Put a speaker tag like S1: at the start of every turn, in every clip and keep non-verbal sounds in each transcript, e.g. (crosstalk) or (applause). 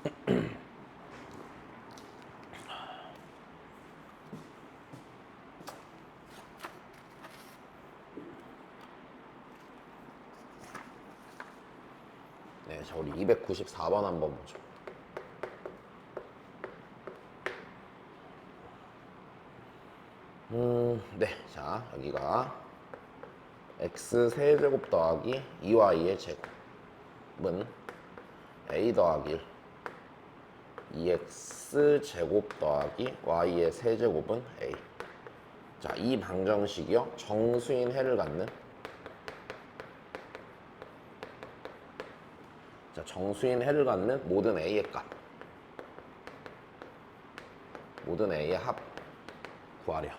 S1: (clears throat) 네, 자 우리 294번 한번 보죠. 음, 네, 자 여기가 x 세제곱 더하기 2y의 제곱은 a 더하기 2x 제곱 더하기 y의 세제곱은 a. 자, 이 방정식이요. 정수인 해를 갖는 자, 정수인 해를 갖는 모든 a의 값. 모든 a의 합 구하려.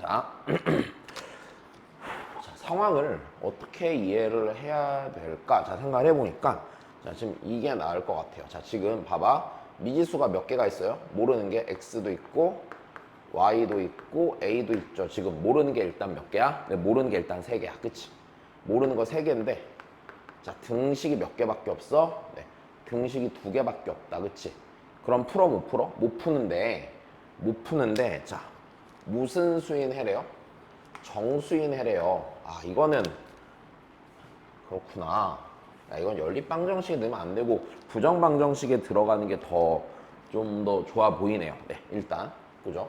S1: 자, (clears throat) 자, 상황을 어떻게 이해를 해야 될까? 자, 생각을 해보니까, 자, 지금 이게 나을 것 같아요. 자, 지금 봐봐. 미지수가 몇 개가 있어요? 모르는 게 x도 있고, y도 있고, a도 있죠. 지금 모르는 게 일단 몇 개야? 네, 모르는 게 일단 세 개야. 그치? 모르는 거 세 개인데, 자, 등식이 몇 개밖에 없어? 네, 등식이 두 개밖에 없다. 그치? 그럼 풀어, 못 풀어? 못 푸는데, 못 푸는데, 자, 무슨 수인 해래요? 정수인 해래요. 아, 이거는 그렇구나. 야, 이건 연립방정식에 넣으면 안 되고 부정방정식에 들어가는 게 더 좀더 좋아 보이네요. 네, 일단 그죠?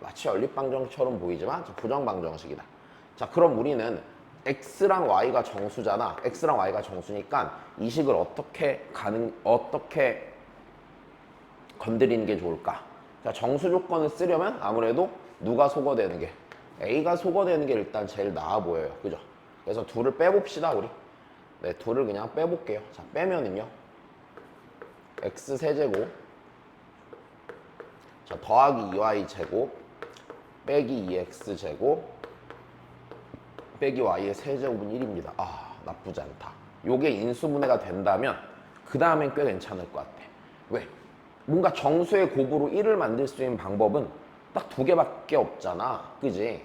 S1: 마치 연립방정식처럼 보이지만 저 부정방정식이다. 자, 그럼 우리는 x랑 y가 정수잖아. x랑 y가 정수니까 이 식을 어떻게 가는 어떻게 건드리는 게 좋을까? 자, 정수 조건을 쓰려면 아무래도 누가 소거되는 게 A가 소거되는 게 일단 제일 나아 보여요. 그죠? 그래서 둘을 빼봅시다, 우리. 네, 둘을 그냥 빼볼게요. 자, 빼면은요. X 세제곱. 자, 더하기 2Y 제곱. 빼기 2X 제곱. 빼기 Y의 세제곱은 1입니다. 아, 나쁘지 않다. 요게 인수분해가 된다면, 그 다음엔 꽤 괜찮을 것 같아. 왜? 뭔가 정수의 곱으로 1을 만들 수 있는 방법은 딱 두 개밖에 없잖아. 그지?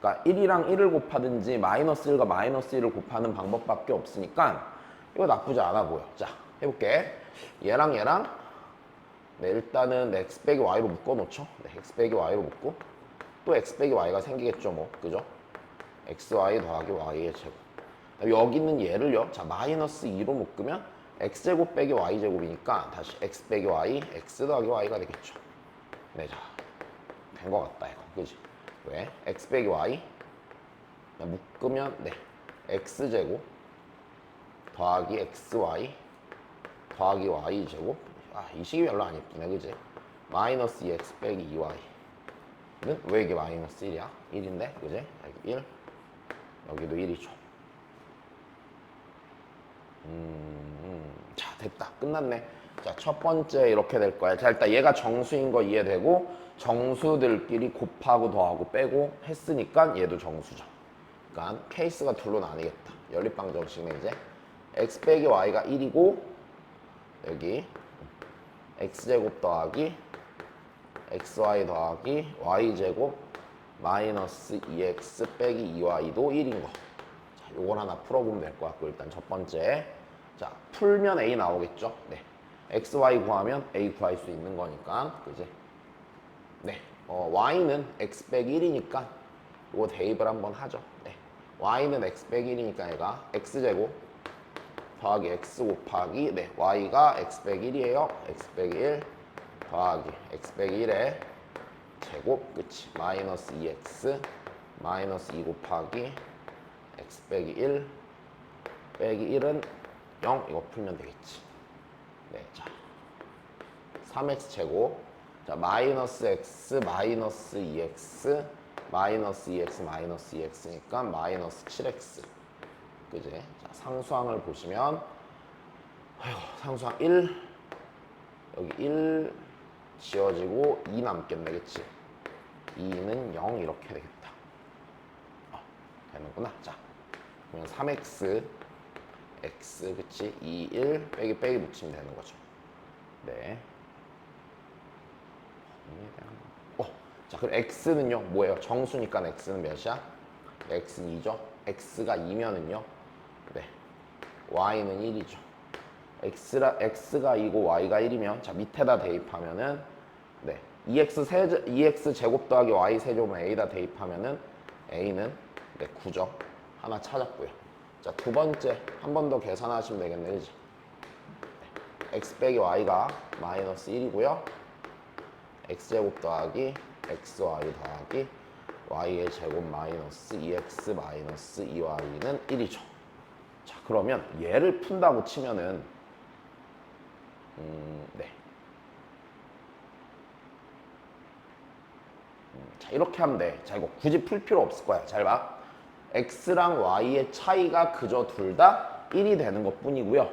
S1: 그러니까 1이랑 1을 곱하든지 마이너스 1과 마이너스 1을 곱하는 방법밖에 없으니까 이거 나쁘지 않아 보여. 자, 해볼게. 얘랑 얘랑 네, 일단은 x 빼기 y로 묶어 놓죠. 네, x 빼기 y로 묶고 또 x 빼기 y가 생기겠죠, 뭐. 그죠? xy 더하기 y의 제곱. 여기 있는 얘를요. 자, 마이너스 2로 묶으면 x제곱 빼기 y제곱이니까 다시 x 빼기 y, x 더하기 y가 되겠죠. 네, 자. 된 것 같다, 이거. 그지? 왜? x 빼기 y. 묶으면, 네. x제곱 더하기 xy 더하기 y제곱. 아, 이 식이 별로 안 예쁘네, 그지? 마이너스 2x 빼기 2y는 왜 이게 마이너스 1이야? 1인데, 그지? 여기 1. 여기도 1이죠. 자 됐다 끝났네 자 첫 번째 이렇게 될 거야. 자 일단 얘가 정수인 거 이해되고 정수들끼리 곱하고 더하고 빼고 했으니까 얘도 정수죠. 그러니까 케이스가 둘로 나뉘겠다. 연립방 정식은 이제 x 빼기 y가 1이고 여기 x제곱 더하기 xy 더하기 y제곱 마이너스 2x 빼기 2y도 1인 거. 자, 요걸 하나 풀어보면 될 것 같고 일단 첫 번째. 자 풀면 a 나오겠죠? 네 x, y 구하면 a 구할 수 있는 거니까 그지? 네. 어, y는 x 빼기 1이니까 이거 대입을 한번 하죠. 네. y는 x 빼기 1이니까 얘가 x제곱 더하기 x 곱하기 네. y가 x 빼기 1이에요. x 빼기 1 더하기 x 빼기 1에 제곱 그치? 마이너스 2x 마이너스 2 곱하기 x 빼기 1 빼기 1은 0 이거 풀면 되겠지 네 자. 3x 제곱. 자 마이너스 x 마이너스 2x 마이너스 2x 마이너스 2x니까 마이너스 7x 그지? 자 상수항을 보시면 아이고 상수항 1 여기 1 지워지고 2 남겠네 그치? 2는 0 이렇게 되겠다. 어, 되는구나. 자 그러면 3x x 그치? 2 1 빼기 빼기 붙이면 되는 거죠. 네. 어, 자 그럼 x는요? 뭐예요? 정수니까 x는 몇이야? X는 2죠? X가 2면은요? 네. Y는 1이죠. X라, x가 2고 y가 1이면 자 밑에다 대입하면은 네. 2x 세 2x 제곱 더하기 y 세제곱은 a다 대입하면은 a는 네 9점 하나 찾았고요. 자 두 번째 한 번 더 계산하시면 되겠네, 그지? x 빼기 y가 마이너스 1이고요. x제곱 더하기 xy 더하기 y의 제곱 마이너스 2x 마이너스 2y는 1이죠. 자 그러면 얘를 푼다고 치면은 음, 네. 음, 자 이렇게 하면 돼. 자 이거 굳이 풀 필요 없을 거야. 잘 봐. X랑 y의 차이가 그저 둘 다 1이 되는 것 뿐이고요.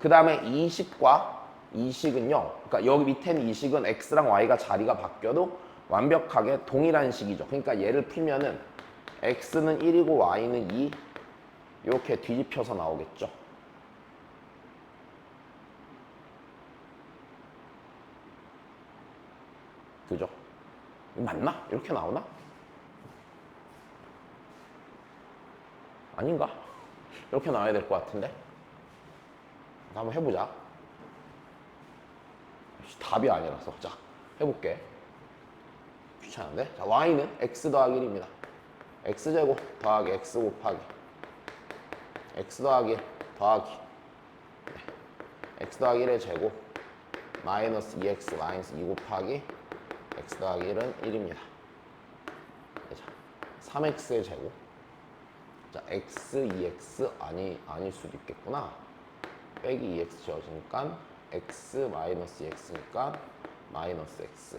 S1: 그 다음에 이식과 이식은요. 그러니까 여기 밑에는 이식은 x랑 y가 자리가 바뀌어도 완벽하게 동일한 식이죠. 그러니까 얘를 풀면은 x는 1이고 y는 2 이렇게 뒤집혀서 나오겠죠. 그죠? 맞나? 이렇게 나오나? 아닌가? 이렇게 나와야 될 것 같은데? 한번 해보자. 답이 아니라서. 자, 해볼게. 귀찮은데? 자, y는 x 더하기 1입니다. x제곱 더하기 x 곱하기 x 더하기 1 더하기 네. x 더하기 1의 제곱 마이너스 2x 마이너스 2 곱하기 x 더하기 1은 1입니다. 자, 3x의 제곱 자, x, 2x 아니, 아닐 수도 있겠구나. 빼기 2x 지어지니까 x 마이너스 2x니까 마이너스 x.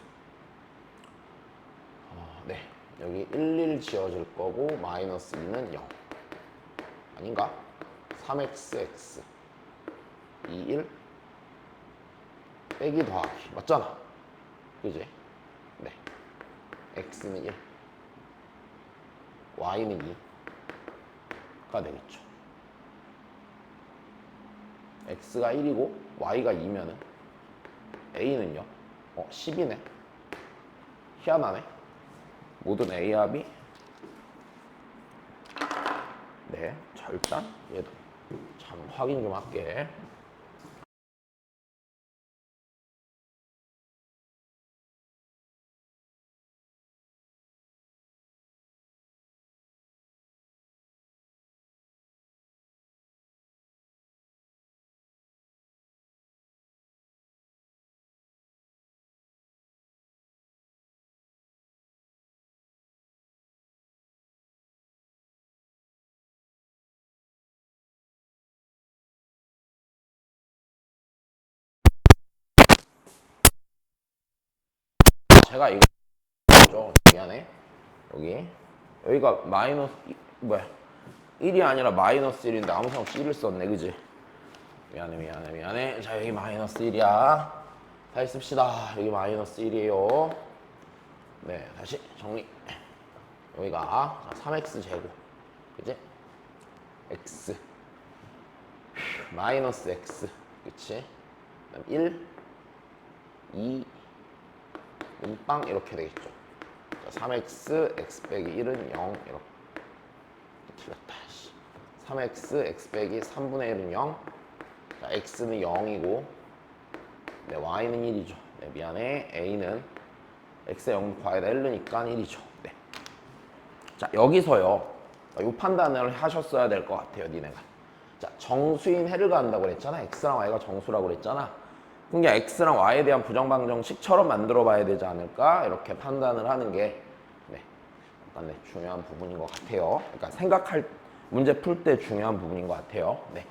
S1: 어, 네. 여기 1, 1 지어질 거고 마이너스 2는 0. 아닌가? 3xx 2, 1 빼기 더하기 맞잖아. 그지? 네. x는 1 y는 2 가 되겠죠. x가 1이고 y가 2면은 a는요? 어, 10이네. 희한하네. 모든 a 합이 네. 자, 일단 얘도 참 확인 좀 할게. 제가 이거 죠 미안해. 여기. 여기가 마이너스 이- 뭐야. 1이 아니라 마이너스 1인데 아무 상관 없이 1을 썼네. 그지? 미안해 미안해 미안해. 자 여기 마이너스 1이야. 다시 씁시다. 여기 마이너스 1이에요. 네 다시 정리. 여기가 자, 3x 제곱. 그지? X. 휴, 마이너스 x. 그치? 그다음 1 2 빵 이렇게 되겠죠. 자, 3x x 빼기 1은 0 이렇게 틀렸다. 씨. 3x x 빼기 3분의 1은 0. 자, x는 0이고 네, y는 1이죠. 네, 미안해. a는 x의 0 과에다 1느니까 1이죠. 네. 자, 여기서요. 이 판단을 하셨어야 될 것 같아요, 니네가. 자, 정수인 해를 가한다고 그랬잖아. x랑 y가 정수라고 그랬잖아. 그러니까 x랑 y에 대한 부정방정식처럼 만들어 봐야 되지 않을까? 이렇게 판단을 하는 게 네, 약간 네, 중요한 부분인 것 같아요. 그러니까 생각할 문제 풀 때 중요한 부분인 것 같아요. 네.